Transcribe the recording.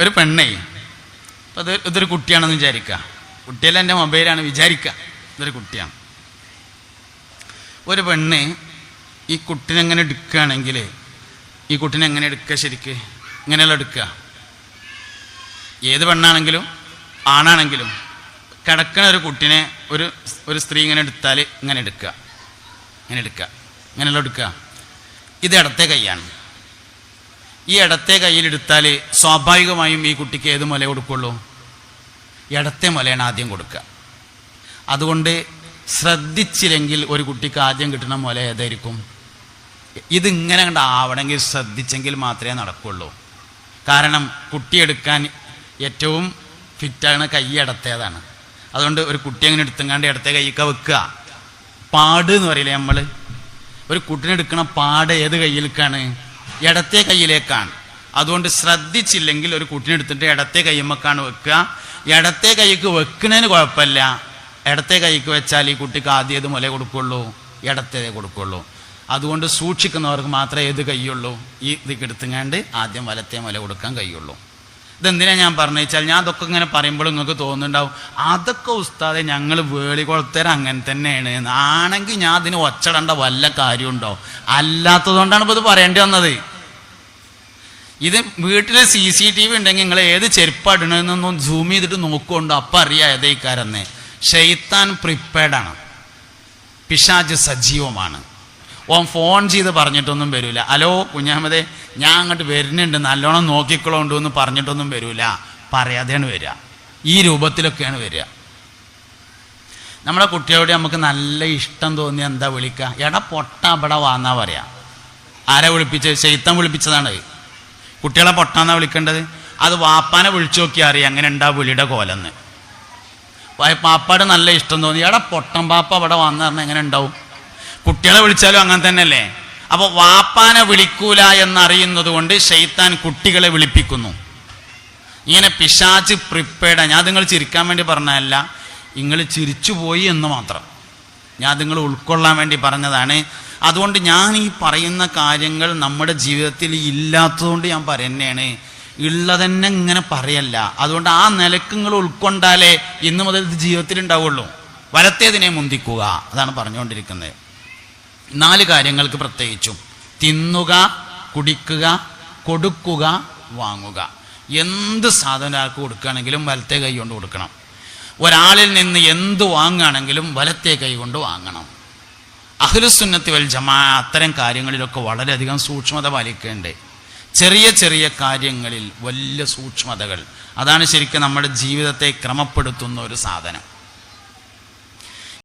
ഒരു പെണ്ണേ. അപ്പം അത് ഇതൊരു കുട്ടിയാണെന്ന് വിചാരിക്കുക കുട്ടിയല്ല എന്റെ മൊബൈലാണ് വിചാരിക്കുക ഇതൊരു കുട്ടിയാണ്. ഒരു പെണ്ണ് ഈ കുട്ടിനെ എങ്ങനെ എടുക്കുകയാണെങ്കിൽ ഈ കുട്ടിനെ എങ്ങനെ എടുക്കുക ശരിക്ക്? ഇങ്ങനെയല്ല എടുക്കുക. ഏത് പെണ്ണാണെങ്കിലും ആണാണെങ്കിലും കിടക്കണ ഒരു കുട്ടിനെ ഒരു ഒരു സ്ത്രീ ഇങ്ങനെ എടുത്താൽ ഇങ്ങനെ എടുക്കുക. ഇങ്ങനെ എടുക്കുക. ഇങ്ങനെയല്ല എടുക്കുക. ഇത് ഇടത്തെ കൈയാണ്. ഈ ഇടത്തെ കയ്യിലെടുത്താൽ സ്വാഭാവികമായും ഈ കുട്ടിക്ക് ഏത് മുല കൊടുക്കുള്ളൂ? ഇടത്തെ മുലയാണ് ആദ്യം കൊടുക്കുക. അതുകൊണ്ട് ശ്രദ്ധിച്ചില്ലെങ്കിൽ ഒരു കുട്ടിക്ക് ആദ്യം കിട്ടുന്ന മുല ഏതായിരിക്കും? ഇതിങ്ങനെ കണ്ട് ആവണമെങ്കിൽ ശ്രദ്ധിച്ചെങ്കിൽ മാത്രമേ നടക്കുള്ളൂ. കാരണം കുട്ടിയെടുക്കാൻ ഏറ്റവും ഫിറ്റാണ് കൈ ഇടത്തേതാണ്. അതുകൊണ്ട് ഒരു കുട്ടി അങ്ങനെ എടുത്തുങ്ങാണ്ട് ഇടത്തെ കൈയൊക്കെ വെക്കുക. പാട് എന്ന് പറയില്ലേ നമ്മൾ ഒരു കുട്ടിനെടുക്കണ പാട് ഏത് കയ്യിലേക്കാണ്? ഇടത്തെ കൈയിലേക്കാണ്. അതുകൊണ്ട് ശ്രദ്ധിച്ചില്ലെങ്കിൽ ഒരു കുട്ടിനെ എടുത്തിട്ട് ഇടത്തെ കൈമ്മക്കാണ് വെക്കുക. ഇടത്തെ കൈക്ക് വെക്കുന്നതിന് കുഴപ്പമില്ല. ഇടത്തെ കൈക്ക് വെച്ചാൽ ഈ കുട്ടിക്ക് ആദ്യം ഏത് മുല കൊടുക്കുള്ളൂ? ഇടത്തെ കൊടുക്കുള്ളൂ. അതുകൊണ്ട് സൂക്ഷിക്കുന്നവർക്ക് മാത്രമേ ഏത് കൈയുള്ളൂ ഈ ഇത് എടുത്തുങ്ങാണ്ട് ആദ്യം വലത്തെ മുല കൊടുക്കാൻ കഴിയുള്ളൂ ഇതെന്തിനാ ഞാൻ പറഞ്ഞു വെച്ചാൽ ഞാൻ അതൊക്കെ ഇങ്ങനെ പറയുമ്പോൾ നിങ്ങൾക്ക് തോന്നുന്നുണ്ടാവും. അതൊക്കെ ഉസ്താദെ ഞങ്ങൾ വേളികുളത്തര അങ്ങനെ തന്നെയാണ്. ആണെങ്കിൽ ഞാൻ അതിന് ഒച്ചടണ്ട വല്ല കാര്യമുണ്ടോ? അല്ലാത്തതുകൊണ്ടാണ് ഇപ്പോൾ ഇത് പറയേണ്ടി വന്നത്. ഇത് വീട്ടിൽ സി സി ടി വി ഉണ്ടെങ്കിൽ നിങ്ങൾ ഏത് ചെരുപ്പടണമെന്നൊന്നും സൂം ചെയ്തിട്ട് നോക്കുകൊണ്ട് അപ്പം അറിയാം ഏതേക്കാരെന്ന് ഷെയ്ത്താൻ പ്രിപ്പയർഡാണ് പിശാജ് സജീവമാണ്. ഓം ഫോൺ ചെയ്ത് പറഞ്ഞിട്ടൊന്നും വരില്ല ഹലോ കുഞ്ഞാമതെ ഞാൻ അങ്ങോട്ട് വരുന്നുണ്ട്. നല്ലോണം നോക്കിക്കളോണ്ടു എന്ന് പറഞ്ഞിട്ടൊന്നും വരില്ല പറയാതെയാണ് വരിക ഈ രൂപത്തിലൊക്കെയാണ് വരിക നമ്മുടെ കുട്ടിയോട് നമുക്ക് നല്ല ഇഷ്ടം തോന്നി എന്താ വിളിക്കുക എടാ പൊട്ട അവിടെ വാന്നാ പറയാ. ആരെ വിളിപ്പിച്ചത് ശൈത്തം വിളിപ്പിച്ചതാണ്. കുട്ടികളെ പൊട്ടാന്നാ വിളിക്കേണ്ടത്? അത് വാപ്പാനെ വിളിച്ചു നോക്കി അറിയാം അങ്ങനെ ഉണ്ടാ വിളിയുടെ കോലെന്ന്. പാപ്പാട് നല്ല ഇഷ്ടം തോന്നി. എടാ പൊട്ടൻ പാപ്പ അവിടെ വന്നു പറഞ്ഞാൽ എങ്ങനെ ഉണ്ടാവും? കുട്ടികളെ വിളിച്ചാലും അങ്ങനെ തന്നെയല്ലേ? അപ്പോൾ വാപ്പാനെ വിളിക്കൂല എന്നറിയുന്നത് കൊണ്ട് ഷെയ്ത്താൻ കുട്ടികളെ വിളിപ്പിക്കുന്നു. ഇങ്ങനെ പിശാച്ച് പ്രിപ്പയർഡ് ഞാൻ നിങ്ങൾ ചിരിക്കാൻ വേണ്ടി പറഞ്ഞതല്ല നിങ്ങൾ ചിരിച്ചു പോയി എന്ന് മാത്രം. ഞാൻ നിങ്ങൾ ഉൾക്കൊള്ളാൻ വേണ്ടി പറഞ്ഞതാണ്. അതുകൊണ്ട് ഞാൻ ഈ പറയുന്ന കാര്യങ്ങൾ നമ്മുടെ ജീവിതത്തിൽ ഇല്ലാത്തതുകൊണ്ട് ഞാൻ പറയുന്നതാണ്. ഉള്ളതന്നെ ഇങ്ങനെ പറയല്ല. അതുകൊണ്ട് ആ നിലയ്ക്ക് നിങ്ങൾ ഉൾക്കൊണ്ടാലേ ഇന്ന് മുതൽ ഇത് ജീവിതത്തിൽ ഉണ്ടാവുള്ളൂ. വലത്തേതിനെ മുന്തിക്കുക. അതാണ് പറഞ്ഞുകൊണ്ടിരിക്കുന്നത്. നാല് കാര്യങ്ങൾക്ക് പ്രത്യേകിച്ചും. തിന്നുക കുടിക്കുക കൊടുക്കുക വാങ്ങുക. എന്ത് സാധനം ഒരാൾക്ക് കൊടുക്കുകയാണെങ്കിലും വലത്തെ കൈ കൊണ്ട് കൊടുക്കണം. ഒരാളിൽ നിന്ന് എന്ത് വാങ്ങുകയാണെങ്കിലും വലത്തെ കൈ കൊണ്ട് വാങ്ങണം. അഹ്ലുസുന്നത്തി വൽ ജമാ അത്തരം കാര്യങ്ങളിലൊക്കെ വളരെയധികം സൂക്ഷ്മത പാലിക്കേണ്ടേ. ചെറിയ ചെറിയ കാര്യങ്ങളിൽ വലിയ സൂക്ഷ്മതകൾ. അതാണ് ശരിക്കും നമ്മുടെ ജീവിതത്തെ ക്രമപ്പെടുത്തുന്ന ഒരു സാധനം.